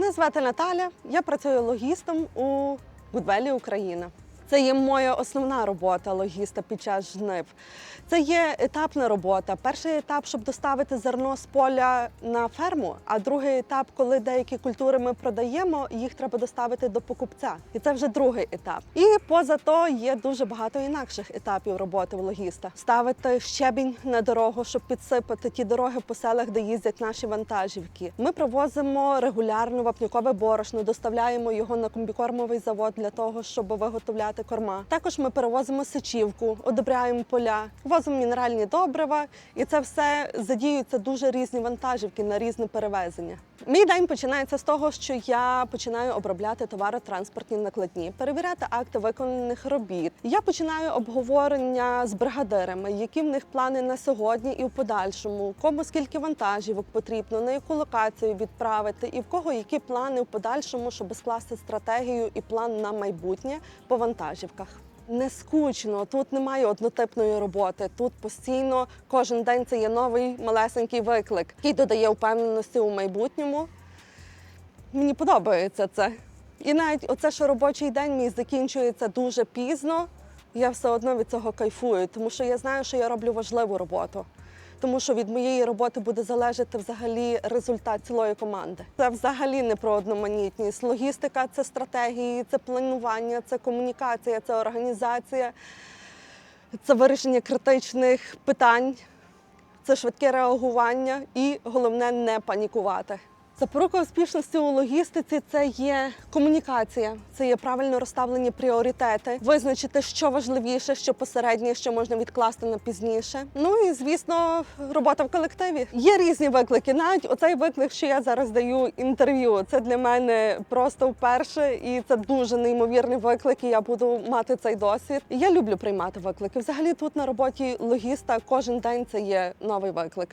Мене звати Наталя. Я працюю логістом у Гудвелі Україна. Це є моя основна робота логіста під час жнив. Це є етапна робота. Перший етап, щоб доставити зерно з поля на ферму, а другий етап, коли деякі культури ми продаємо, їх треба доставити до покупця. І це вже другий етап. І поза то є дуже багато інакших етапів роботи в логіста. Ставити щебінь на дорогу, щоб підсипати ті дороги по селах, де їздять наші вантажівки. Ми привозимо регулярно вапнякове борошно, доставляємо його на комбікормовий завод для того, щоб виготовляти корма. Також ми перевозимо сечівку, одобряємо поля, возимо мінеральні добрива, і це все задіються дуже різні вантажівки на різне перевезення. Мій день починається з того, що я починаю обробляти товаротранспортні накладні, перевіряти акти виконаних робіт. Я починаю обговорення з бригадирами, які в них плани на сьогодні і в подальшому, кому скільки вантажівок потрібно, на яку локацію відправити, і в кого які плани в подальшому, щоб скласти стратегію і план на майбутнє по вантажівках. Не скучно, тут немає однотипної роботи. Тут постійно кожен день це є новий малесенький виклик, який додає впевненості у майбутньому. Мені подобається це. І навіть оце, що робочий день мій закінчується дуже пізно, я все одно від цього кайфую, тому що я знаю, що я роблю важливу роботу. Тому що від моєї роботи буде залежати взагалі результат цілої команди. Це взагалі не про одноманітність. Логістика це стратегії, це планування, це комунікація, це організація, це вирішення критичних питань, це швидке реагування і головне не панікувати. Запорука успішності у логістиці це є комунікація, це є правильно розставлені пріоритети, визначити, що важливіше, що посереднє, що можна відкласти на пізніше. Ну і звісно, робота в колективі. Є різні виклики. Навіть оцей виклик, що я зараз даю інтерв'ю, це для мене просто вперше, і це дуже неймовірний виклик. і Я буду мати цей досвід. Я люблю приймати виклики. Взагалі тут на роботі логіста кожен день це є новий виклик.